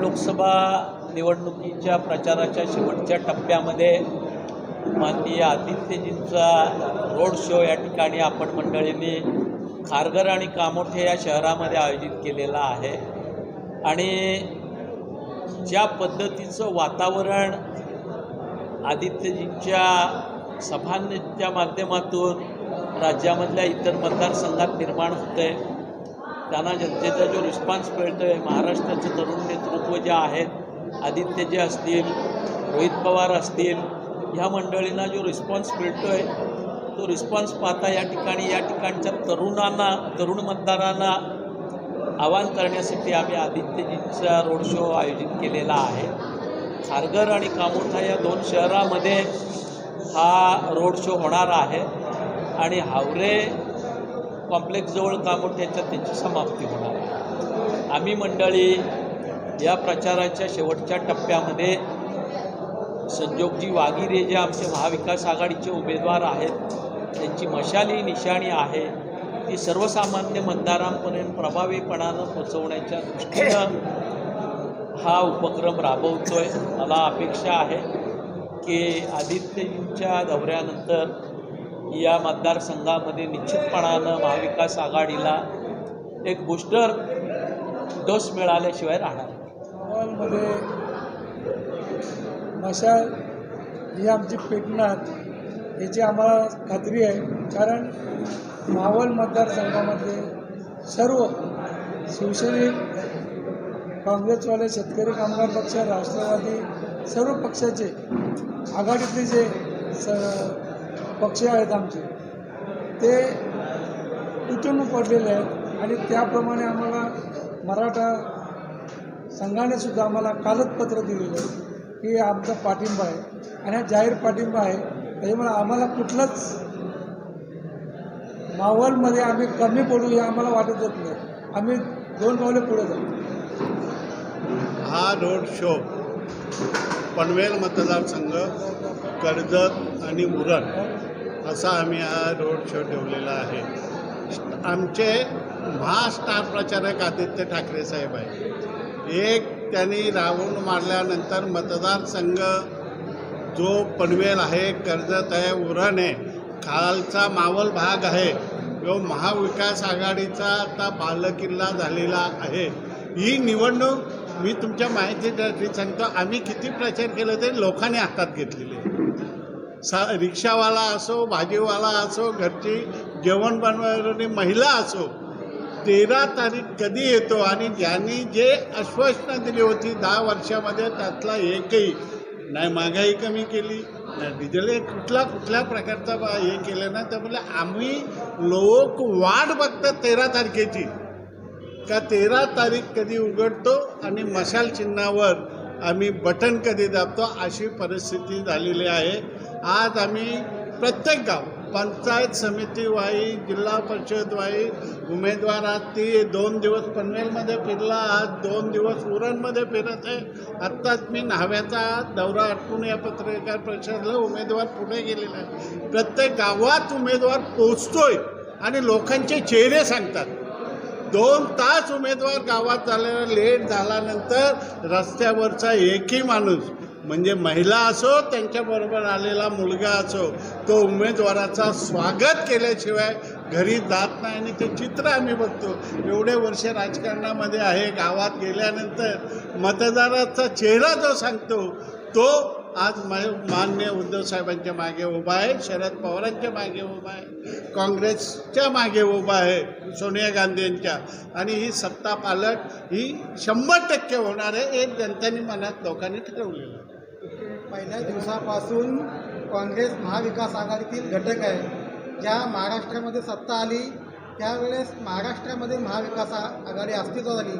लोकसभा निवडणुकीच्या प्रचाराच्या शेवटच्या टप्प्यामध्ये माननीय आदित्यजींचा रोड शो या ठिकाणी आपण मंडळींनी खारघर आणि कामोठे या शहरामध्ये आयोजित केलेला आहे. आणि ज्या पद्धतीचं वातावरण आदित्यजींच्या सभांच्या माध्यमातून राज्यामधल्या इतर मतदारसंघात निर्माण होतं आहे त्यांना जनतेचा जो रिस्पॉन्स मिळतो आहे महाराष्ट्राचं तरुण नेतृत्व जे आहेत आदित्यजी असतील रोहित पवार असतील ह्या मंडळींना जो रिस्पॉन्स मिळतो आहे तो रिस्पॉन्स पाहता या ठिकाणी या ठिकाणच्या तरुणांना तरुण मतदारांना आवाहन करण्यासाठी आम्ही आदित्यजींचा रोड शो आयोजित केलेला आहे. खारघर आणि कामोठा या दोन शहरामध्ये हा रोड शो होणार आहे. आणि हावरे कॉम्प्लेक्सजवळ कामोठ्याच्या त्याची समाप्ती होणार. आहे आम्ही मंडळी या प्रचाराच्या शेवटच्या टप्प्यामध्ये संजोगजी वागिरे जे आमचे महाविकास आघाडीचे उमेदवार आहेत त्यांची मशाली निशाणी आहे ती सर्वसामान्य मतदारांपर्यंत प्रभावीपणानं पोचवण्याच्या दृष्टीनं हा उपक्रम राबवतो आहे मला अपेक्षा आहे की आदित्यजींच्या दौऱ्यानंतर या मतदारसंघामध्ये निश्चितपणानं महाविकास आघाडीला एक बूस्टर डोस मिळाल्याशिवाय राहणार नाही. मशाल ही आमची पेटणार याची आम्हाला खात्री आहे कारण मावळ मतदारसंघामध्ये सर्व शिवसैनिक काँग्रेसवाले शेतकरी कामगार पक्ष राष्ट्रवादी सर्व पक्षाचे आघाडीतले जे स पक्ष आहेत आमचे. ते तुटून पडलेले आहेत आणि त्याप्रमाणे आम्हाला मराठा संघाने सुद्धा आम्हाला कालच पत्र दिलेलं आहे की आमचा पाठिंबा आहे. आणि हा जाहीर पाठिंबा आहे. म्हणजे त्याच्यामुळे आम्हाला कुठलंच माहोलमध्ये आम्ही कमी पडू हे आम्हाला वाटतच नाही. आम्ही दोन पावले पुढे जाऊ. हा रोड शो पनवेल मतदारसंघ कर्जत आणि मुरण असा आम्ही हा रोड शो ठेवलेला आहे. आमचे महास्टार प्रचारक आदित्य ठाकरे साहेब आहे एक त्यांनी रावण मारल्यानंतर मतदारसंघ जो पनवेल आहे कर्जत आहे उरण आहे खालचा मावल भाग आहे जो महाविकास आघाडीचा आता बालकिल्ला झालेला आहे. ही निवडणूक मी तुमच्या माहितीसाठी सांगतो आम्ही किती प्रचार केला ते लोकांनी हातात घेतलेले. सा रिक्षावाला असो भाजीवाला असो घरची जेवण बनवणारी महिला असो तेरा तारीख कधी येतो आणि ज्यांनी जे आश्वासनं दिली होती दहा वर्षामध्ये त्यातला एकही नाही महागाई कमी केली नाही डिझेल हे कुठला कुठल्या प्रकारचा बा- हे केलं ना त्यामुळे आम्ही लोक वाट बघतात तेरा तारखेची. का तेरा तारीख कधी उघडतो आणि मशाल चिन्हावर आम्ही बटन कधी दाबतो? अशी परिस्थिती झालेली आहे. आज आम्ही प्रत्येक गाव पंचायत समिती वाई जिल्हा परिषद वाई उमेदवार आज ती दोन दिवस पनवेलमध्ये फिरला आज दोन दिवस उरणमध्ये फिरत आहे. आत्ताच मी न्हाव्याचा दौरा आटपून या पत्रकार परिषदेला उमेदवार पुढे गेलेला आहे. प्रत्येक गावात उमेदवार पोचतोय आणि लोकांचे चेहरे सांगतात. दोन तास उमेदवार गावात झाल्यावर लेट झाल्यानंतर रस्त्यावरचा एकही माणूस म्हणजे महिला असो त्यांच्याबरोबर आलेला मुलगा असो तो उमेदवाराचा स्वागत केल्याशिवाय घरी जात नाही आणि ते चित्र आम्ही बघतो. एवढे वर्ष राजकारणामध्ये आहे गावात गेल्यानंतर मतदाराचा चेहरा जो सांगतो तो आज मान्य उद्धव साहेबांच्या मागे उभा आहे शरद पवारांच्या मागे उभा आहे काँग्रेसच्या मागे उभा आहे सोनिया गांधी यांच्या. आणि ही सत्ता पालट ही शंभर टक्के होणार आहे हे जनतेने मनात लोकांनी ठरवलेलं आहे. पहिल्या दिवसापासून काँग्रेस महाविकास आघाडीतील घटक आहे. ज्या महाराष्ट्रामध्ये सत्ता आली त्यावेळेस महाराष्ट्रामध्ये महाविकास आघाडी अस्तित्वात आली.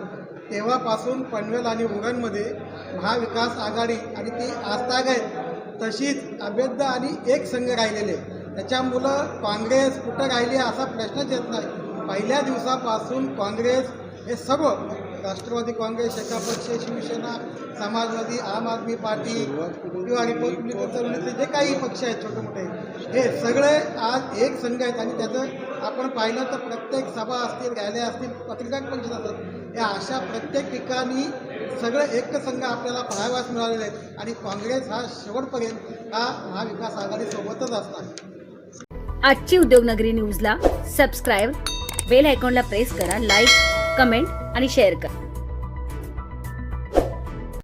तेव्हापासून पनवेल आणि उरणमध्ये महाविकास आघाडी आणि ती आस्थागत तशीच अभेद्य आणि एक संघ राहिलेले त्याच्यामुळं काँग्रेस कुठं राहिली असा प्रश्नच येत नाही. पहिल्या दिवसापासून काँग्रेस हे सर्व राष्ट्रवादी काँग्रेस एकापक्षीय शिवसेना समाजवादी आम आदमी पार्टी किंवा रिपब्लिकन जे काही पक्ष आहेत छोटे मोठे हे सगळे आज एक संघ आहेत आणि त्याचं आपण पाहिलं तर प्रत्येक सभा असतील रॅल्या असतील पत्रिका परिषद असतात या अशा प्रत्येक ठिकाणी सगळं एकसंघ आपल्याला पाहावयास मिळालेले आहेत. आणि काँग्रेस हा शेवटपर्यंत हा महाविकास आघाडीसोबतच असणार. आजची उद्योगनगरी न्यूजला सबस्क्राईब बेल आयकॉनला प्रेस करा लाईक कमेंट आणि शेअर करा.